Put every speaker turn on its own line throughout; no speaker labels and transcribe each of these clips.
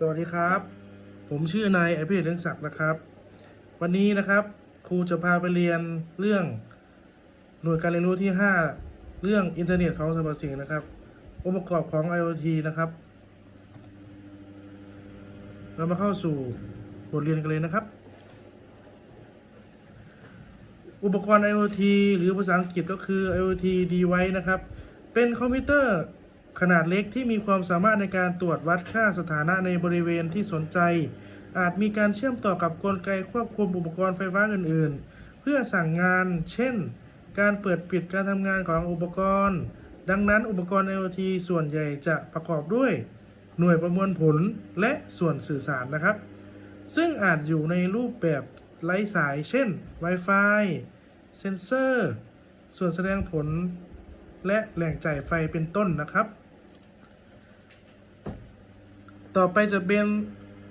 สวัสดีครับ ผมชื่อนายอภิเดชเรืองศักดิ์นะครับ วันนี้นะครับครูจะพาไปเรียนเรื่องหน่วยการเรียนรู้ที่ 5 เรื่องอินเทอร์เน็ตของสรรพสิ่งนะครับ องค์ประกอบของ IoT นะครับ เรามาเข้าสู่บทเรียนกันเลยนะครับ อุปกรณ์ IoT หรือภาษาอังกฤษก็คือ IoT device นะครับ เป็นคอมพิวเตอร์ ขนาดเล็กที่มีความสามารถในการตรวจวัดค่าสถานะในบริเวณที่สนใจ อาจมีการเชื่อมต่อกับกลไกควบคุมอุปกรณ์ไฟฟ้าอื่น ๆ เพื่อสั่งงาน เช่น การเปิดปิดการทำงานของอุปกรณ์ ดังนั้นอุปกรณ์ IoT ส่วนใหญ่จะประกอบด้วย หน่วยประมวลผลและส่วนสื่อสารนะครับ ซึ่งอาจอยู่ในรูปแบบไร้สาย เช่น Wi-Fi เซนเซอร์ ส่วนแสดงผล และแหล่งจ่ายไฟเป็นต้นนะครับ ต่อไปจะเป็น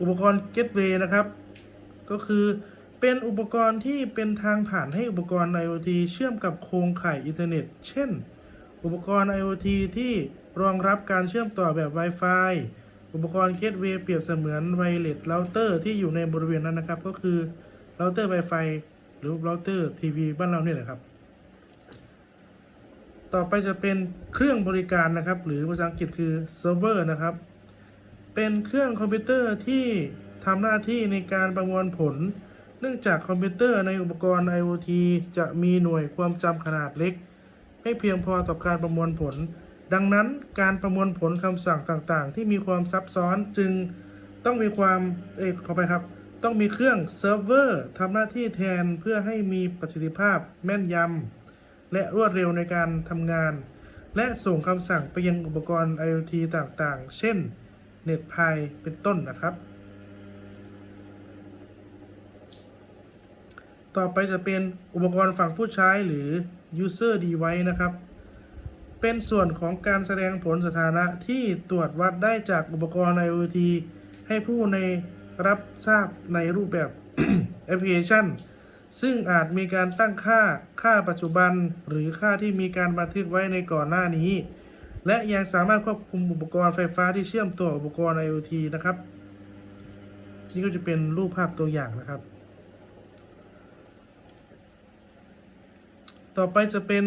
อุปกรณ์ Gateway นะครับ ก็คือเป็นอุปกรณ์ที่เป็นทางผ่านให้อุปกรณ์ IoT เชื่อมกับโครงข่ายอินเทอร์เน็ต เช่น อุปกรณ์ IoT ที่รองรับการเชื่อมต่อแบบ Wi-Fi อุปกรณ์ Gateway เปรียบเสมือนไวเลสเราเตอร์ที่อยู่ในบริเวณนั้นนะครับ ก็คือเราเตอร์ Wi-Fi หรือเราเตอร์ทีวีบ้านเราเนี่ยนะครับ ต่อไปจะเป็นเครื่องบริการนะครับ หรือภาษาอังกฤษคือเซิร์ฟเวอร์นะครับ เป็นเครื่องคอมพิวเตอร์ที่ทำหน้าที่ในการประมวลผล เนื่องจากคอมพิวเตอร์ในอุปกรณ์ IoT จะมีหน่วยความจำขนาดเล็ก ไม่เพียงพอต่อการประมวลผล ดังนั้นการประมวลผลคำสั่งต่างๆ ที่มีความซับซ้อนจึงต้องมีความเอ้ขอไปครับ ต้องมีเครื่องเซิร์ฟเวอร์ทำหน้าที่แทนเพื่อให้มีประสิทธิภาพแม่นยำและรวดเร็วในการทำงาน และส่งคำสั่งไปยังอุปกรณ์ IoT ต่างๆ เช่น เน็ตพายเป็นต้นนะครับ ต่อไปจะเป็นอุปกรณ์ฝั่งผู้ใช้หรือ user device นะครับ เป็นส่วนของการแสดงผลสถานะที่ตรวจวัดได้จากอุปกรณ์ IoT ให้ผู้ในรับทราบในรูปแบบแอปพลิเคชัน ซึ่งอาจมีการตั้งค่าค่าปัจจุบัน หรือค่าที่มีการบันทึกไว้ในก่อนหน้านี้ และยังสามารถควบคุมอุปกรณ์ไฟฟ้าที่เชื่อมต่ออุปกรณ์ IoT นะครับ นี่ก็จะเป็นรูปภาพตัวอย่างนะครับ ต่อไปจะเป็น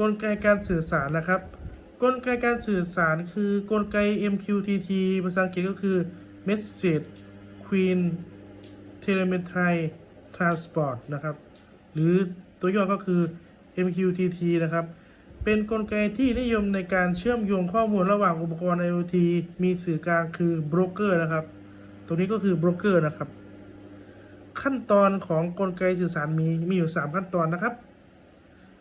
กลไกการสื่อสารนะครับ กลไกการสื่อสารคือกลไก MQTT ภาษาอังกฤษก็คือ Message Queen Telemetry Transport นะครับ หรือตัวย่อก็คือ MQTT นะครับ เป็นกลไกที่นิยมในการเชื่อมโยงข้อมูลระหว่างอุปกรณ์ IoT มีสื่อกลางคือโบรกเกอร์นะครับตัวนี้ก็คือโบรกเกอร์นะครับ ขั้นตอนของกลไกสื่อสารมีมีอยู่ 3 ขั้นตอนนะครับ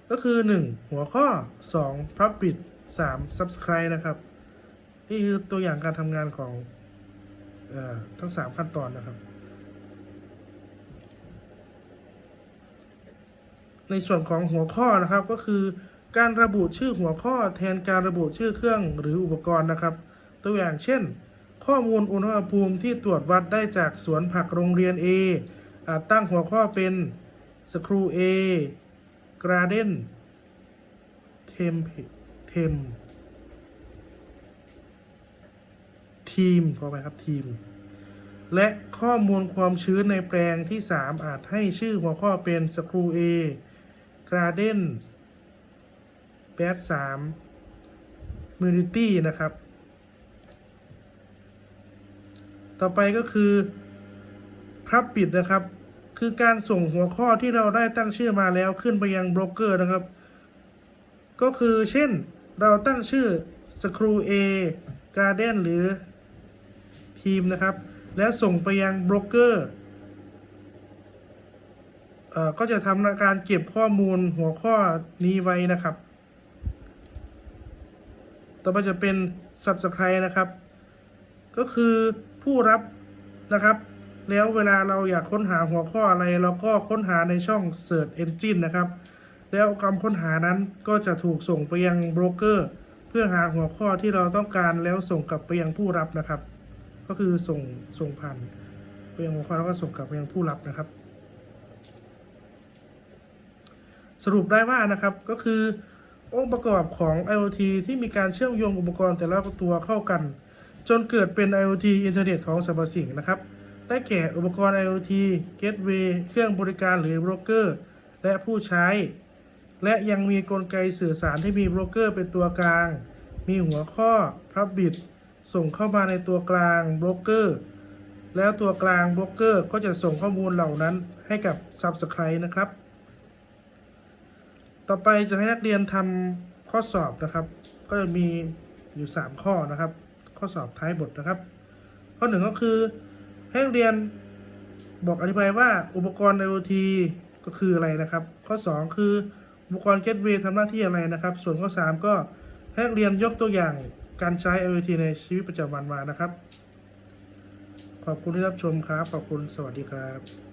ก็คือ 1. หัวข้อ 2. Publish 3. Subscribe นะครับ นี่คือตัวอย่างการทำงานของออทั้ง 3 ขั้นตอนนะครับ ในส่วนของหัวข้อนะครับก็คือ การระบุชื่อหัวข้อแทนการระบุชื่อเครื่องหรืออุปกรณ์นะครับ ตัวอย่างเช่น ข้อมูลอุณหภูมิที่ตรวจวัดได้จากสวนผักโรงเรียน A อาจตั้งหัวข้อเป็น Screw A Garden Tem Tem ทีมขอไปครับทีม และข้อมูลความชื้นในแปลงที่ 3 อาจให้ชื่อหัวข้อเป็น Screw A Garden แปดสาม Immunity นะครับ ต่อไปก็คือพับปิดนะครับ คือการส่งหัวข้อที่เราได้ตั้งชื่อมาแล้วขึ้นไปยังโบรกเกอร์นะครับ ก็คือเช่นเราตั้งชื่อ Screw A Garden หรือทีมนะครับ แล้วส่งไปยังโบรกเกอร์ก็จะทำการเก็บข้อมูลหัวข้อนี้ไว้นะครับ ต่อไปจะเป็น Subscribe นะครับ ก็คือผู้รับนะครับ แล้วเวลาเราอยากค้นหาหัวข้ออะไร เราก็ค้นหาในช่อง Search Engine นะครับ แล้วคำค้นหานั้นก็จะถูกส่งไปยังโบรกเกอร์เพื่อหาหัวข้อที่เราต้องการแล้วส่งกลับไปยังผู้รับนะครับ ก็คือส่งส่งผ่านไปยังหัวข้อแล้วก็ส่งกลับไปยังผู้รับนะครับ สรุปได้ว่านะครับก็คือ องค์ประกอบของ IoT ที่มีการเชื่อมโยงอุปกรณ์แต่ละตัวเข้ากัน จนเกิดเป็น IoT อินเทอร์เน็ตของสรรพสิ่งนะครับ ได้แก่อุปกรณ์ IoT Gateway เครื่องบริการหรือโบรกเกอร์ และผู้ใช้ และยังมีกลไกสื่อสารที่มีโบรกเกอร์เป็นตัวกลาง มีหัวข้อพับบิตส่งเข้ามาในตัวกลางโบรกเกอร์แล้วตัวกลางโบรกเกอร์ก็จะส่งข้อมูลเหล่านั้นให้กับ Subscribe นะครับ ต่อไปจะให้นักเรียนทำข้อสอบนะครับ ก็จะมีอยู่ 3 ข้อนะครับ ข้อสอบท้ายบทนะครับ ข้อหนึ่งก็คือให้นักเรียนบอกอธิบายว่าอุปกรณ์ IoT ก็คืออะไรนะครับ ข้อ 2 คืออุปกรณ์ Gateway ทำหน้าที่อะไรนะครับ ส่วนข้อ 3 ก็ให้นักเรียนยกตัวอย่างการใช้ IoT ในชีวิตประจำวันมานะครับ ขอบคุณที่รับชมครับ ขอบคุณสวัสดีครับ